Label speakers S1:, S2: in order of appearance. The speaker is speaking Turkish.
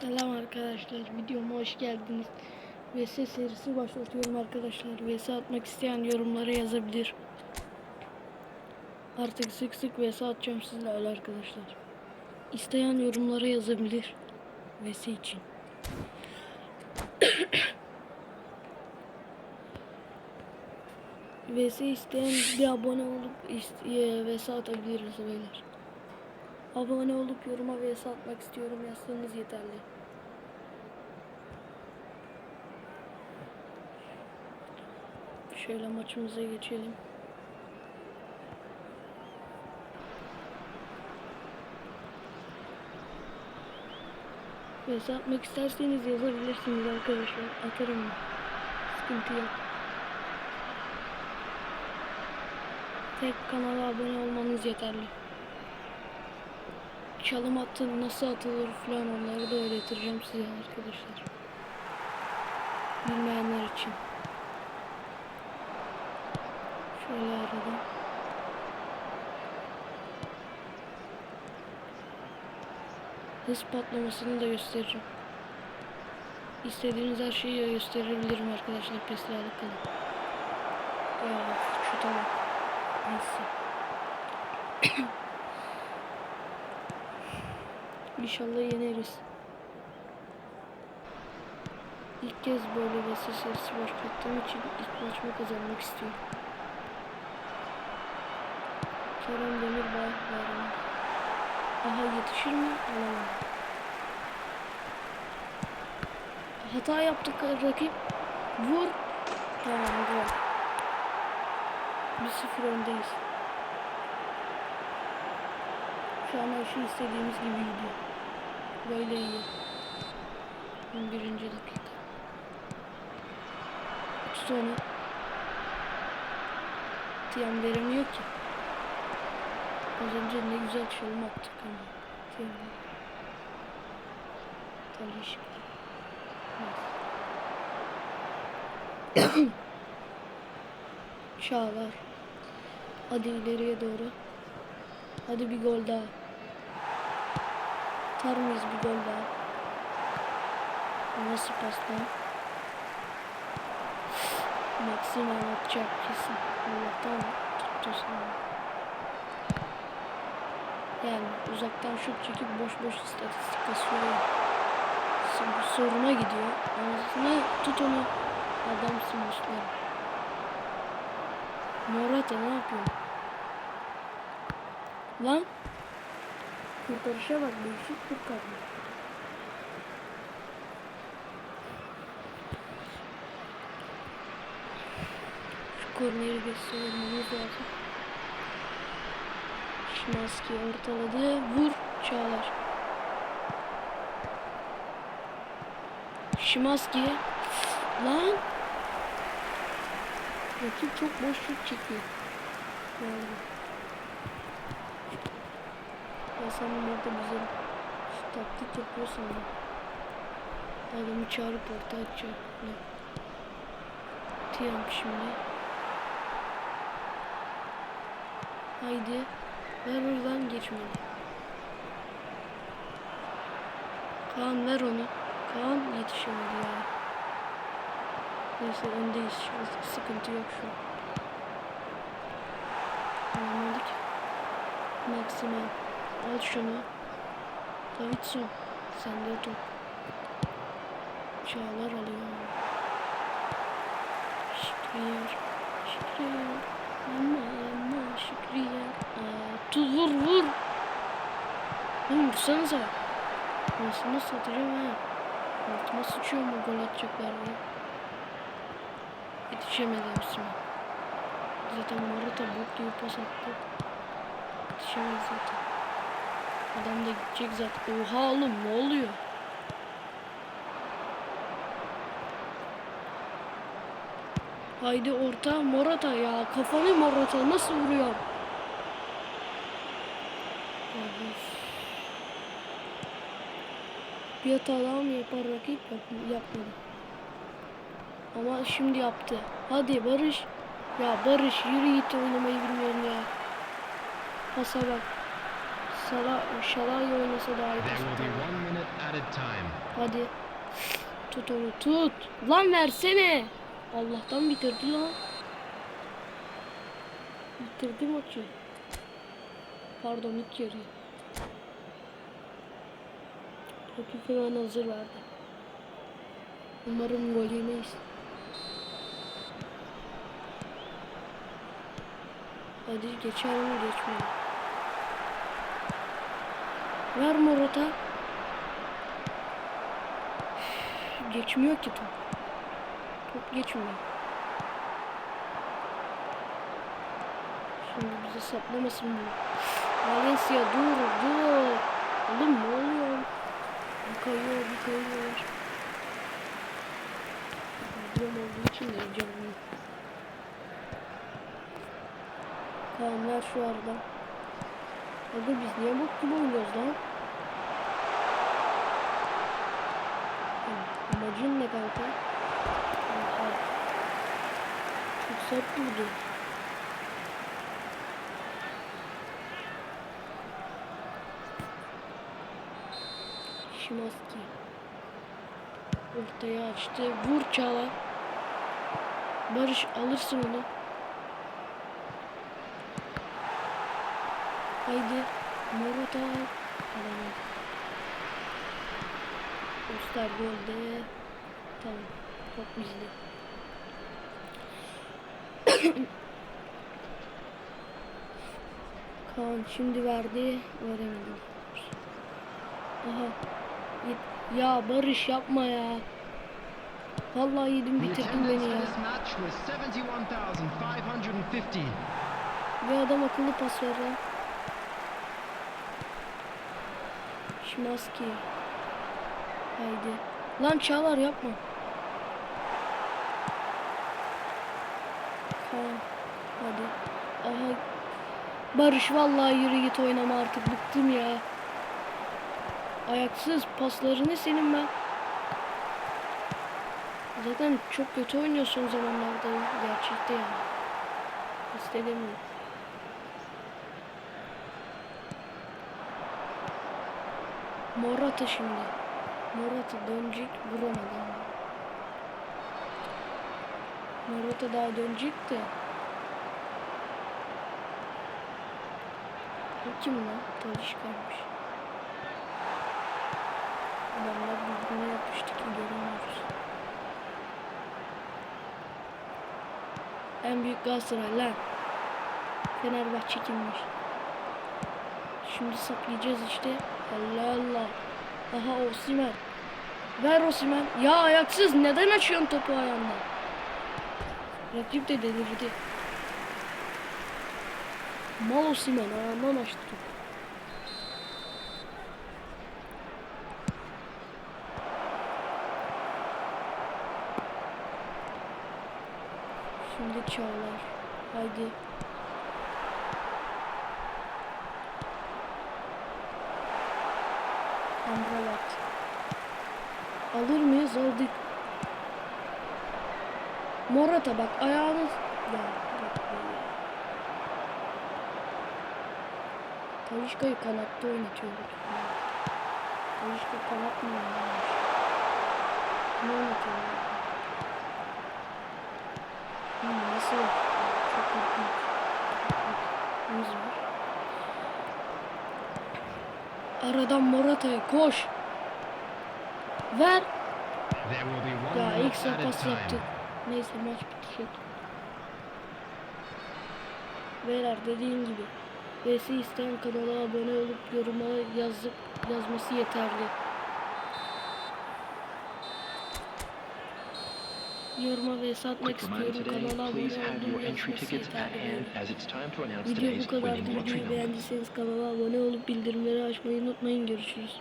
S1: Selam arkadaşlar, videoma hoş geldiniz. VS serisi başlatıyorum arkadaşlar. VS atmak isteyen yorumlara yazabilir. Artık sık sık VS atacağım sizlerle arkadaşlar. İsteyen yorumlara yazabilir. VS için. VS isteyen bir abone olup VS atabiliriz beyler. Abone olup yoruma vs atmak istiyorum yazsanız yeterli. Şöyle maçımıza geçelim. Vs atmak isterseniz yazabilirsiniz arkadaşlar. Atarım. Sıkıntı yok. Tek kanala abone olmanız yeterli çalım atın nasıl atılır falan onları da öğreteceğim size arkadaşlar. Bilmeyenler için. Şöyle arada. Hız patlamasını da göstereceğim. İstediğiniz her şeyi gösterebilirim arkadaşlar pesle alakalı. Ya şu tamam. Neyse. İnşallah yeneriz. İlk kez böyle bir serisi başlattığım için ilk maçımı kazanmak istiyorum. Kerem Demirbay var. Aha yetişir mi? Alamam. Hata yaptık rakip. Vur. Tamam gol. 1-0 öndeyiz. Şu an şey istediğimiz gibi gidiyor. Böyle iyi. 11. dakika. Tut onu. Tiyan veremiyor ki. Az önce ne güzel çalım attık ama. Tiyan. Talişik. Çağlar. Hadi ileriye doğru. Hadi bir gol daha. Atar mıyız bir gol daha? Nasıl pas lan? Maxim atacak kesin. Allah'tan tuttu sana. Yani uzaktan şut çekip boş boş istatistik kasıyor. Bu soruna gidiyor. Anasını tut onu. Adamsın Müslüman. Morata ne yapıyor? Lan kurtarışa bak değişik kurtarma. Şu korneri göstermemiz lazım. Şimanski ortaladı. Vur Çağlar. Şimanski. Lan. Rakip çok boş şut çekiyor. Yani. Sanırım orada güzel taktik yapıyor sanırım. Adamı çağırıp orta atacak. Ne? Tiyan şimdi. Haydi. Ver oradan geçmedi. Kaan ver onu. Kaan yetişemedi ya. Neyse öndeyiz şu. Sıkıntı yok şu an. Anlamadık. Maximen. Al şunu. Davidson. Sende top. Çağlar alıyor. Şükriyer. Şükriyer. Ama ama Şükriyer. Aa, tuz vur vur. Oğlum vursanıza. Nasıl satacağım ha? Altıma sıçıyor mu gol atacaklar diye. Yetişemedi Osman. Zaten Morata bok gibi pas attı. Yetişemedi zaten. Adam da gidecek zaten. Oha oğlum ne oluyor? Haydi orta Morata ya. Kafanı Morata nasıl vuruyor? Bir hata daha mı yapar rakip? Yap, yapmadı. Ama şimdi yaptı. Hadi Barış. Ya Barış yürü git oynamayı bilmiyorum ya. Pasa bak. Sala, Şalay oynasa daha iyi. Hadi. Tut onu tut. Lan versene. Allah'tan bitirdi lan. Bitirdi maçı. Pardon ilk yarıyı. Rakip hemen hazır verdi. Umarım gol yemeyiz. Hadi geçer mi geçmiyor. Ver Morata. Geçmiyor ki top. Top geçmiyor. Şimdi bize saplamasın bu. Valencia dur dur. Oğlum ne oluyor? Bir kayıyor bir kayıyor. Problem olduğu için de heyecanlıyım. Tamam ver şu aradan. Abi biz niye bok gibi oynuyoruz lan? Amacın ne kanka? Çok sert vurdu. Şimanski. Ortaya açtı. Vur Çağla. Barış alırsın onu. Haydi. Morata. Alamam. Oster golde. Tamam. Top bizde. Kaan şimdi verdi. Veremedim. Aha. Ya Barış yapma ya. Vallahi yedim bitirdin beni ya.
S2: this match was 71,550.
S1: Bir adam akıllı pas ver lan. Şimanski. Haydi. Lan Çağlar yapma. Kaan. Hadi. Aha. Barış vallahi yürü git oynama artık bıktım ya. Ayaksız paslarını senin ben. Zaten çok kötü oynuyorsun zamanlarda gerçekte yani. İstemiyorum. Morata şimdi. Morata dönecek vuramadı ama. Morata daha dönecek de. Bu kim lan? Talişka'ymış. Adamlar birbirine yapıştı ki göremiyoruz. En büyük Galatasaray lan. Fenerbahçe kimmiş? Şimdi saplayacağız işte. Allah Allah. Aha Osimhen. Ver Osimhen. Ya ayaksız neden açıyorsun topu ayağından? Rakip de delirdi. Mal Osimhen ayağından açtı topu. Şimdi Çağlar. Haydi. Alır mıyız? Aldık. Morata bak ayağınız. Ya, beni. Talişka'yı kanatta oynatıyorlar. Talişka kanat mı oynuyormuş? Ne oynatıyorlar? Hmm, nasıl? Çok korkunç. Yüz var. Aradan Morata'ya koş. Ver. Ya ilk pas yaptık. Neyse maç bitecek. Beyler dediğim gibi. VS isteyen kanala abone olup yoruma yazıp yazması yeterli. Yoruma vs atmak istiyorum. Kanala abone
S3: please have your
S1: olduğum
S3: entry
S1: yazması yeterli. Video bu
S3: lottery
S1: Videoyu beğendiyseniz kanala abone olup bildirimleri açmayı unutmayın. Görüşürüz.